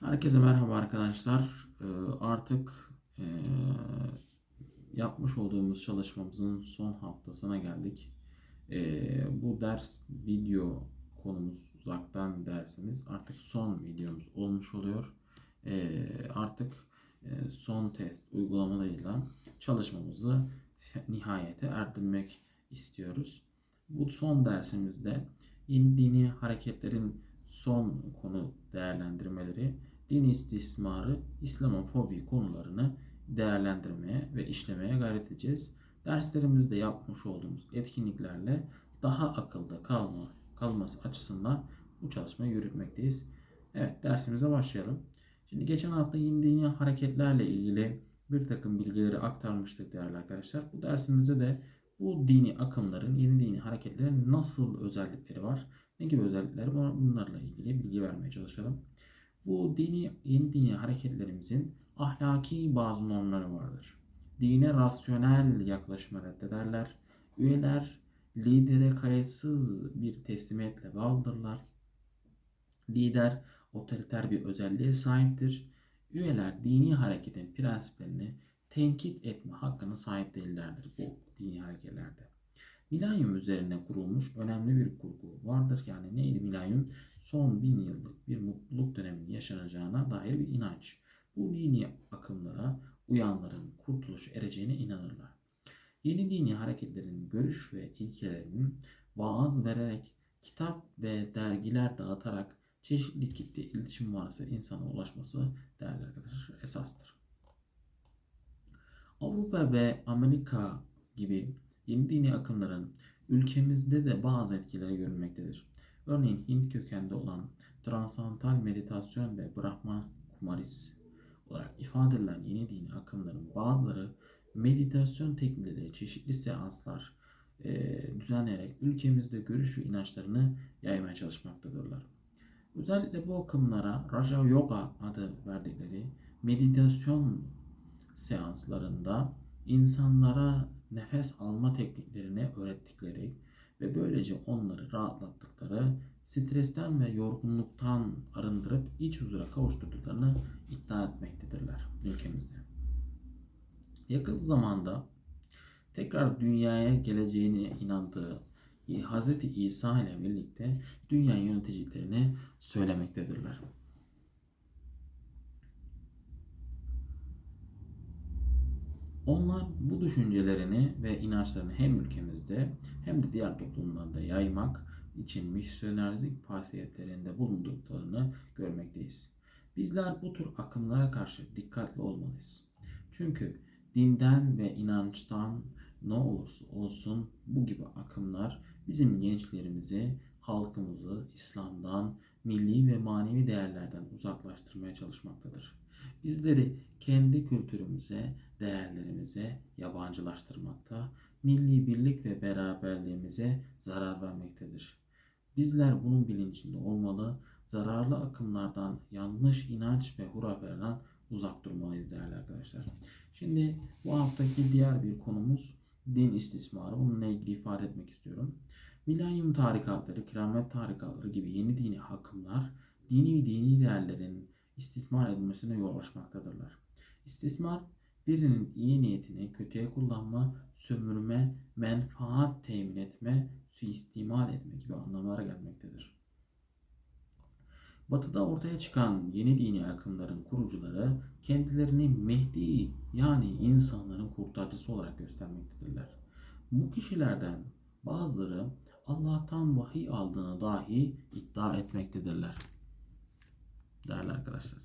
Herkese merhaba arkadaşlar. Ee, Artık e, yapmış olduğumuz çalışmamızın son haftasına geldik. Ee, Bu ders video konumuz uzaktan dersimiz artık son videomuz olmuş oluyor. Ee, Artık son test uygulamalarıyla çalışmamızı nihayete erdirmek istiyoruz. Bu son dersimizde yeni hareketlerin son konu değerlendirmeleri, din istismarı, İslamofobi konularını değerlendirmeye ve işlemeye gayret edeceğiz. Derslerimizde yapmış olduğumuz etkinliklerle daha akılda kalma, kalması açısından bu çalışmayı yürütmekteyiz. Evet dersimize başlayalım. Şimdi geçen hafta yeni dini hareketlerle ilgili bir takım bilgileri aktarmıştık değerli arkadaşlar. Bu dersimizde de bu dini akımların, yeni dini hareketlerin nasıl özellikleri var, ne gibi özellikleri var bunlarla ilgili bilgi vermeye çalışalım. Bu dini, yeni dini hareketlerimizin ahlaki bazı normları vardır. Dine rasyonel yaklaşımı reddederler. Üyeler lidere kayıtsız bir teslimiyetle bağlıdırlar. Lider otoriter bir özelliğe sahiptir. Üyeler dini hareketin prensiplerini tenkit etme hakkına sahip değillerdir bu dini hareketlerde. Milenyum üzerine kurulmuş önemli bir kurgu vardır. Yani neydi milenyum? Son bin yıllık bir mutluluk döneminin yaşanacağına dair bir inanç. Bu dini akımlara uyanların kurtuluş ereceğine inanırlar. Yeni dini hareketlerin görüş ve ilkelerinin vaaz vererek, kitap ve dergiler dağıtarak çeşitli kitle iletişim varsa insana ulaşması değerli arkadaşlar esastır. Avrupa ve Amerika gibi yeni dini akımların ülkemizde de bazı etkileri görülmektedir. Örneğin Hint kökenli olan transantal meditasyon ve Brahma Kumaris olarak ifade edilen yeni dini akımların bazıları meditasyon teknikleri, çeşitli seanslar e, düzenleyerek ülkemizde görüş ve inançlarını yaymaya çalışmaktadırlar. Özellikle bu akımlara Raja Yoga adı verdikleri meditasyon seanslarında insanlara nefes alma tekniklerini öğrettikleri ve böylece onları rahatlattıkları, stresten ve yorgunluktan arındırıp iç huzura kavuşturduklarını iddia etmektedirler ülkemizde. Yakın zamanda tekrar dünyaya geleceğine inandığı Hz. İsa ile birlikte dünya yöneticilerini söylemektedirler. Onlar bu düşüncelerini ve inançlarını hem ülkemizde hem de diğer toplumlarda yaymak için misyonerlik faaliyetlerinde bulunduklarını görmekteyiz. Bizler bu tür akımlara karşı dikkatli olmalıyız. Çünkü dinden ve inançtan ne olursa olsun bu gibi akımlar bizim gençlerimizi, halkımızı İslam'dan, milli ve manevi değerlerden uzaklaştırmaya çalışmaktadır. Bizleri kendi kültürümüze, değerlerimize yabancılaştırmakta, milli birlik ve beraberliğimize zarar vermektedir. Bizler bunun bilincinde olmalı, zararlı akımlardan, yanlış inanç ve hurafelerden uzak durmalıyız değerli arkadaşlar. Şimdi bu haftaki diğer bir konumuz din istismarı. Bununla ilgili ifade etmek istiyorum. Milenyum tarikatları, keramet tarikatları gibi yeni dini akımlar dini ve dini değerlerin istismar edilmesine yol açmaktadırlar. İstismar birinin iyi niyetini kötüye kullanma, sömürme, menfaat temin etme, suistimal etme gibi anlamlara gelmektedir. Batı'da ortaya çıkan yeni dini akımların kurucuları kendilerini Mehdi yani insanların kurtarıcısı olarak göstermektedirler. Bu kişilerden bazıları Allah'tan vahiy aldığını dahi iddia etmektedirler. Değerli arkadaşlar.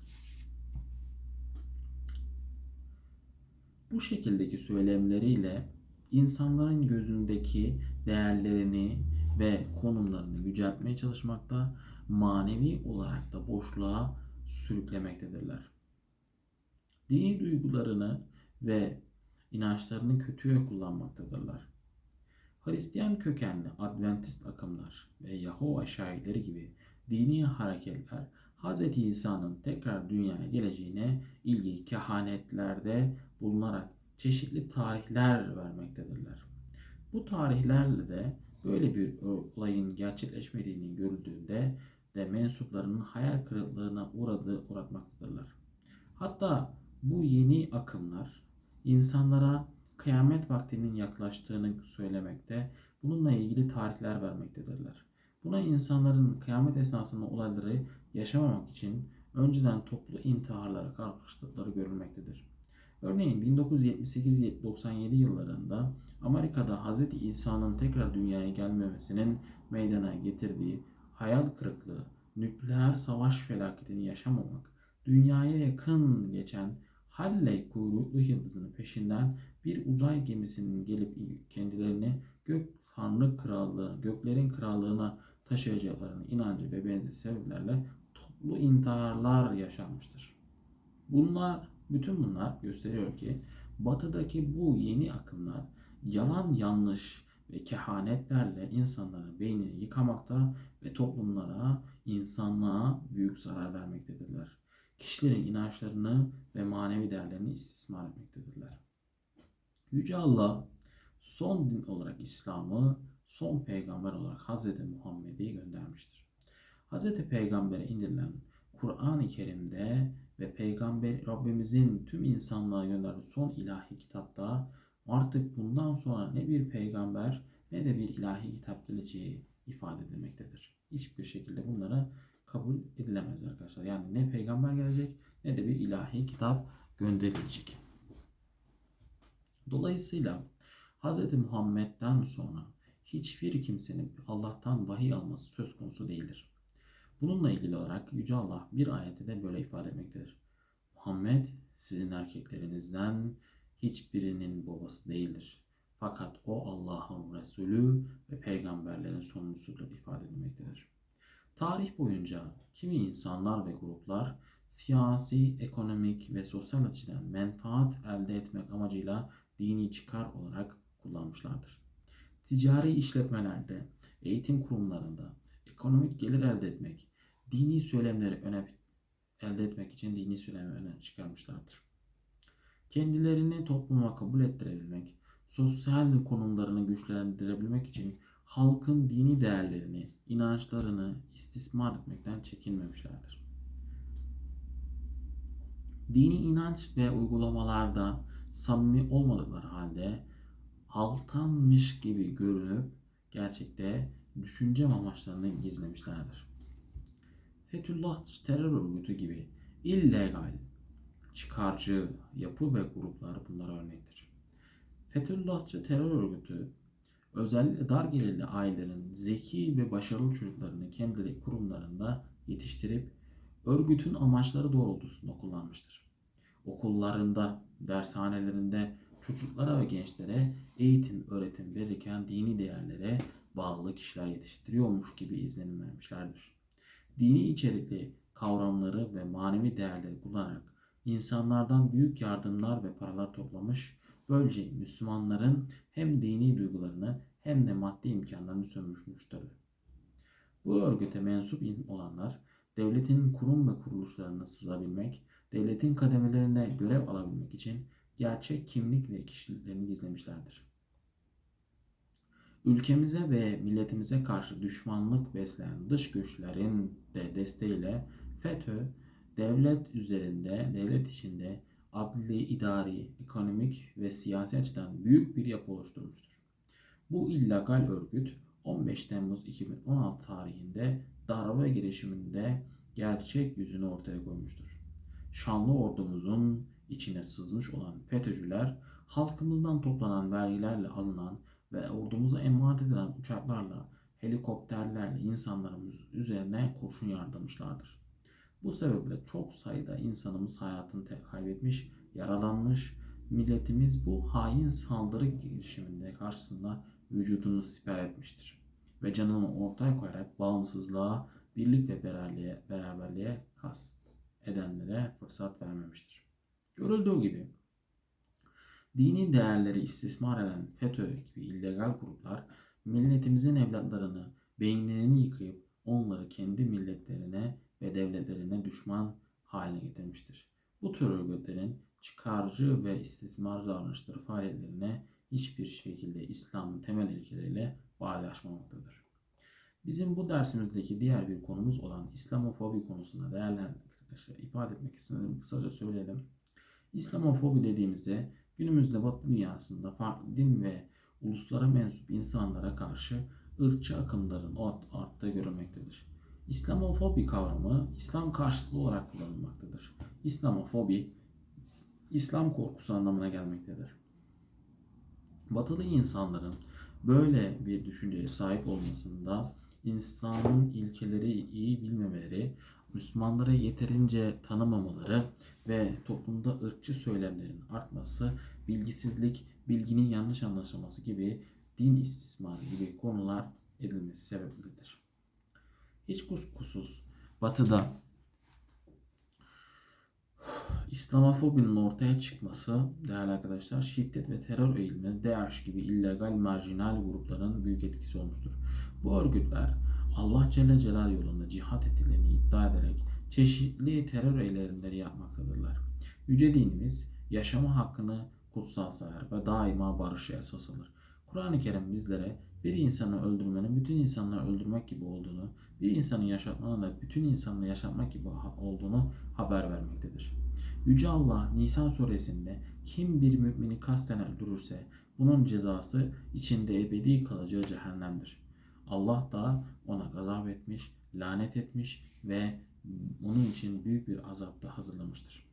Bu şekildeki söylemleriyle insanların gözündeki değerlerini ve konumlarını yüceltmeye çalışmakta, manevi olarak da boşluğa sürüklemektedirler. Dini duygularını ve inançlarını kötüye kullanmaktadırlar. Hristiyan kökenli Adventist akımlar ve Yahova şahitleri gibi dini hareketler Hz. İsa'nın tekrar dünyaya geleceğine ilgili kehanetlerde bulunarak çeşitli tarihler vermektedirler. Bu tarihlerle de böyle bir olayın gerçekleşmediğini görüldüğünde de mensuplarının hayal kırıklığına uğradığı uğratmaktadırlar. Hatta bu yeni akımlar insanlara kıyamet vaktinin yaklaştığını söylemekte, bununla ilgili tarihler vermektedirler. Buna insanların kıyamet esnasında olayları yaşamamak için önceden toplu intiharlara kalkıştıkları görülmektedir. Örneğin 1978-97 yıllarında Amerika'da Hz. İsa'nın tekrar dünyaya gelmemesinin meydana getirdiği hayal kırıklığı, nükleer savaş felaketini yaşamamak, dünyaya yakın geçen Halley kuyruklu yıldızının peşinden bir uzay gemisinin gelip kendilerini gök tanrı krallığı, göklerin krallığına taşıyacaklarının inancı ve benzeri sebeplerle toplu intiharlar yaşanmıştır. Bunlar, bütün bunlar gösteriyor ki batıdaki bu yeni akımlar yalan yanlış ve kehanetlerle insanların beynini yıkamakta ve toplumlara, insanlığa büyük zarar vermektedirler. Kişilerin inançlarını ve manevi değerlerini istismar etmektedirler. Yüce Allah son din olarak İslam'ı, son peygamber olarak Hz. Muhammed'i göndermiştir. Hz. Peygamber'e indirilen Kur'an-ı Kerim'de ve Peygamber Rabbimizin tüm insanlığa gönderdiği son ilahi kitapta artık bundan sonra ne bir peygamber ne de bir ilahi kitap geleceği ifade edilmektedir. Hiçbir şekilde bunlara kabul edilemez arkadaşlar. Yani ne peygamber gelecek ne de bir ilahi kitap gönderilecek. Dolayısıyla Hz. Muhammed'den sonra hiçbir kimsenin Allah'tan vahiy alması söz konusu değildir. Bununla ilgili olarak Yüce Allah bir ayette de böyle ifade etmektedir. Muhammed sizin erkeklerinizden hiçbirinin babası değildir. Fakat o Allah'ın Resulü ve peygamberlerin sonuncusudur ifade edilmektedir. Tarih boyunca kimi insanlar ve gruplar siyasi, ekonomik ve sosyal açıdan menfaat elde etmek amacıyla dini çıkar olarak kullanmışlardır. Ticari işletmelerde, eğitim kurumlarında ekonomik gelir elde etmek, dini söylemleri öne elde etmek için dini söylemi öne çıkarmışlardır. Kendilerini topluma kabul ettirebilmek, sosyal konumlarını güçlendirebilmek için halkın dini değerlerini, inançlarını istismar etmekten çekinmemişlerdir. Dini inanç ve uygulamalarda samimi olmadıkları halde haltanmış gibi görünüp gerçekte düşünce amaçlarını gizlemişlerdir. Fethullah terör örgütü gibi illegal, çıkarcı yapı ve gruplar bunlara örnektir. Fethullahçı terör örgütü özellikle dar gelirli ailelerin zeki ve başarılı çocuklarını kendileri kurumlarında yetiştirip örgütün amaçları doğrultusunda kullanmıştır. Okullarında, dershanelerinde çocuklara ve gençlere eğitim, öğretim verirken dini değerlere bağlı kişiler yetiştiriyormuş gibi izlenim vermişlerdir. Dini içerikli kavramları ve manevi değerleri kullanarak insanlardan büyük yardımlar ve paralar toplamış, böylece Müslümanların hem dini duygularını hem de maddi imkanlarını sömürmüştür. Bu örgüte mensup olanlar devletin kurum ve kuruluşlarına sızabilmek, devletin kademelerinde görev alabilmek için gerçek kimlik ve kişiliklerini gizlemişlerdir. Ülkemize ve milletimize karşı düşmanlık besleyen dış güçlerin de desteğiyle FETÖ, devlet üzerinde, devlet içinde adli, idari, ekonomik ve siyasi açıdan büyük bir yapı oluşturmuştur. Bu illegal örgüt 15 Temmuz 2016 tarihinde darbe girişiminde gerçek yüzünü ortaya koymuştur. Şanlı ordumuzun içine sızmış olan FETÖ'cüler halkımızdan toplanan vergilerle alınan ve ordumuza emanet edilen uçaklarla, helikopterlerle insanlarımız üzerine kurşun yardırmışlardır. Bu sebeple çok sayıda insanımız hayatını kaybetmiş, yaralanmış, milletimiz bu hain saldırı girişiminde karşısında vücudunu siper etmiştir. Ve canını ortaya koyarak bağımsızlığa, birlik ve beraberliğe, beraberliğe kast edenlere fırsat vermemiştir. Görüldüğü gibi dini değerleri istismar eden FETÖ gibi illegal gruplar milletimizin evlatlarını beyinlerini yıkayıp onları kendi milletlerine ve devletlerine düşman haline getirmiştir. Bu tür örgütlerin çıkarcı ve istismar davranışları faaliyetlerine hiçbir şekilde İslam'ın temel ilkeleriyle bağdaşmamaktadır. Bizim bu dersimizdeki diğer bir konumuz olan İslamofobi konusunda değerlendirmek arkadaşlar ifade etmek istedim. Kısaca söyleyelim. İslamofobi dediğimizde günümüzde Batı dünyasında farklı din ve uluslara mensup insanlara karşı ırkçı akımların art- arttığı görülmektedir. İslamofobi kavramı İslam karşıtı olarak kullanılmaktadır. İslamofobi, İslam korkusu anlamına gelmektedir. Batılı insanların böyle bir düşünceye sahip olmasında İslam'ın ilkeleri iyi bilmemeleri, Müslümanları yeterince tanımamaları ve toplumda ırkçı söylemlerin artması, bilgisizlik, bilginin yanlış anlaşılması gibi din istismarı gibi konular edilmesi sebebidir. Hiç kuşkusuz Batı'da İslamofobinin ortaya çıkması değerli arkadaşlar şiddet ve terör eğilimi DAEŞ gibi illegal marjinal grupların büyük etkisi olmuştur. Bu örgütler Allah Celle Celal yolunda cihat ettiklerini iddia ederek çeşitli terör eylemleri yapmaktadırlar. Yüce dinimiz yaşama hakkını kutsal sayar ve daima barışı esas alır. Kur'an-ı Kerim bizlere bir insanı öldürmenin bütün insanları öldürmek gibi olduğunu, bir insanı yaşatmanın da bütün insanları yaşatmak gibi olduğunu haber vermektedir. Yüce Allah Nisan suresinde kim bir mümini kasten öldürürse bunun cezası içinde ebedi kalacağı cehennemdir. Allah da ona gazap etmiş, lanet etmiş ve onun için büyük bir azap da hazırlamıştır.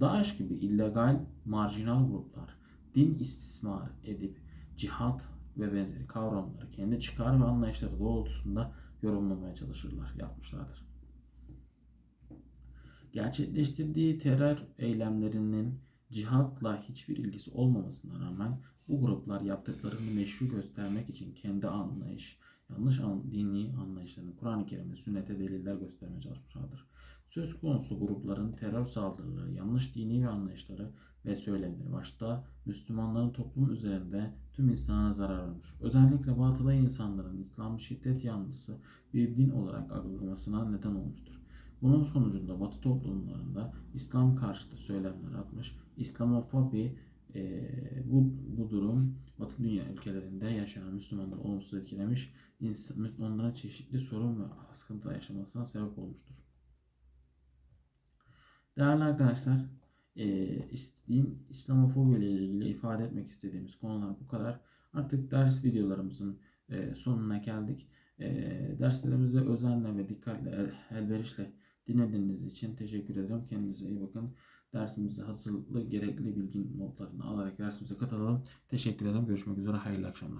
DAEŞ gibi illegal, marjinal gruplar din istismar edip cihat ve benzeri kavramları kendi çıkar ve anlayışları doğrultusunda yorumlamaya çalışırlar, yapmışlardır. Gerçekleştirdiği terör eylemlerinin cihatla hiçbir ilgisi olmamasına rağmen bu gruplar yaptıklarını meşru göstermek için kendi anlayış, yanlış an, dini anlayışlarını Kur'an-ı Kerim ve sünnete deliller göstermeye çalışmışlardır. Söz konusu grupların terör saldırıları, yanlış dini ve anlayışları ve söylemleri başta Müslümanların toplum üzerinde tüm insana zarar vermiş. Özellikle batıda insanların İslam'ı şiddet yanlısı bir din olarak algılamasına neden olmuştur. Bunun sonucunda Batı toplumlarında İslam karşıtı söylemler atmış. İslamofobi e, bu, bu durum Batı dünya ülkelerinde yaşayan Müslümanları olumsuz etkilemiş. İns- onlara çeşitli sorun ve sıkıntı yaşamasına sebep olmuştur. Değerli arkadaşlar, e, din İslamofobi ile ilgili ifade etmek istediğimiz konular bu kadar. Artık ders videolarımızın e, sonuna geldik. E, derslerimizi özenle ve dikkatle, el- elverişle dinlediğiniz için teşekkür ederim. Kendinize iyi bakın. Dersimize hazırlıklı, gerekli bilgi notlarını alarak dersimize katılalım. Teşekkür ederim. Görüşmek üzere. Hayırlı akşamlar.